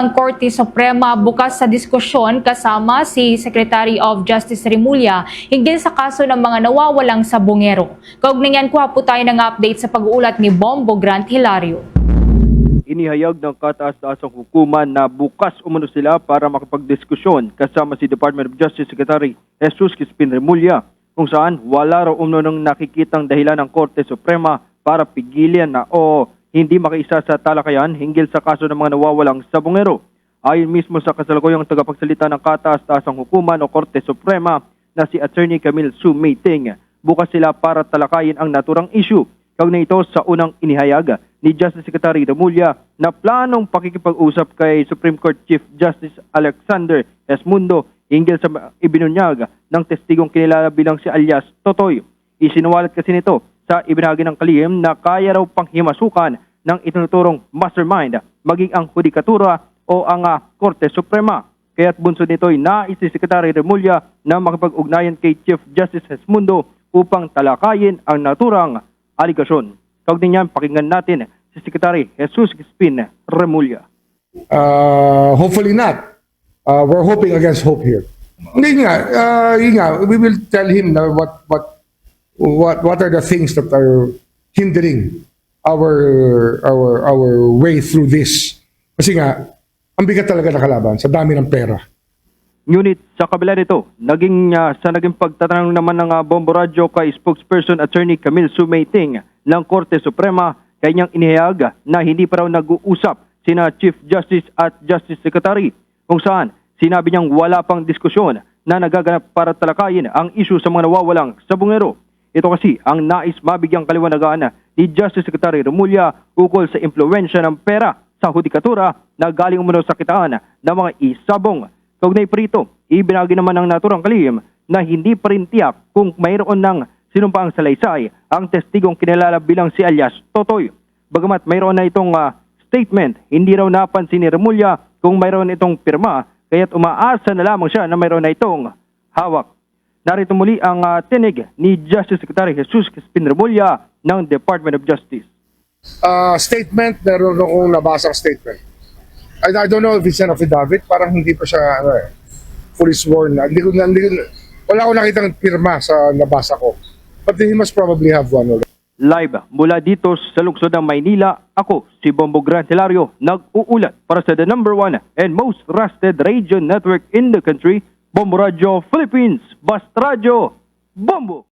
Ang Korte Suprema bukas sa diskusyon kasama si Secretary of Justice Remulla hinggil sa kaso ng mga nawawalang sabongero. Kaugnayan kuha po tayo ng update sa pag-uulat ni Bombo Grant Hilario. Inihayag ng kataas-taasang hukuman na bukas umano sila para makapagdiskusyon kasama si Department of Justice Secretary Jesus Crispin Remulla kung saan wala raw umano ng nakikitang dahilan ng Korte Suprema para pigilan na o hindi makiisa sa talakayan hinggil sa kaso ng mga nawawalang sabongero. Ayon mismo sa kasalukuyang tagapagsalita ng kataas-taasang hukuman o Korte Suprema na si Attorney Camille Su Meiting, bukas sila para talakayin ang naturang issue Kaugnay ito sa unang inihayag ni Justice Secretary Remulla na planong pakikipag-usap kay Supreme Court Chief Justice Alexander Esmundo hinggil sa ibinunyag ng testigong kinilala bilang si alias Totoy. Isinuwalat kasi nito sa ibinahagi ng kalihim na kaya raw pang himasukan ng itinuturong mastermind maging ang hudikatura o ang ah, Korte Suprema. Kaya't bunsod nito ay nais si Secretary Remulla na makipag-ugnayan kay Chief Justice Esmundo upang talakayin ang naturang aligasyon. Kaugnay niyan, pakinggan natin si Secretary Jesus Crispin Remulla. Uh, hopefully not. Uh, we're hoping against hope here. Hindi nga, uh, yun nga, we will tell him na what what what what are the things that are hindering our our our way through this. Kasi nga, ang bigat talaga na kalaban sa dami ng pera. Ngunit sa kabila nito, naging ah, sa naging pagtatanong naman ng uh, Bombo Radio kay spokesperson attorney Camille Sumaiting ng Korte Suprema, kanyang inihayag na hindi pa raw nag-uusap sina Chief Justice at Justice Secretary kung saan sinabi niyang wala pang diskusyon na nagaganap para talakayin ang issue sa mga nawawalang sabungero. Ito kasi ang nais mabigyang kaliwanagan ni Justice Secretary Remulla ukol sa impluensya ng pera sa hudikatura na galing umano sa kitaan ng mga isabong. Kaugnay prito, ibinagi naman ng naturang kalihim na hindi pa rin tiyak kung mayroon ng sinumpaang salaysay ang testigong kinilala bilang si alias Totoy. Bagamat mayroon na itong ah, statement, hindi raw napansin ni Remulla kung mayroon itong pirma, kaya't umaasa na lamang siya na mayroon na itong hawak. Narito muli ang ah, tinig ni Justice Secretary Jesus Crispin Remulla ng Department of Justice. Uh, statement, meron akong nabasang statement. I, I don't know if it's an affidavit, parang hindi pa siya ano eh, fully sworn na. Hindi ko, hindi wala akong nakitang pirma sa nabasa ko. But he must probably have one already. Live mula dito sa lungsod ng Maynila, ako si Bombo Gran Hilario, nag-uulat para sa the number one and most trusted radio network in the country, Bombo Radio Philippines, Bast Radio, Bombo!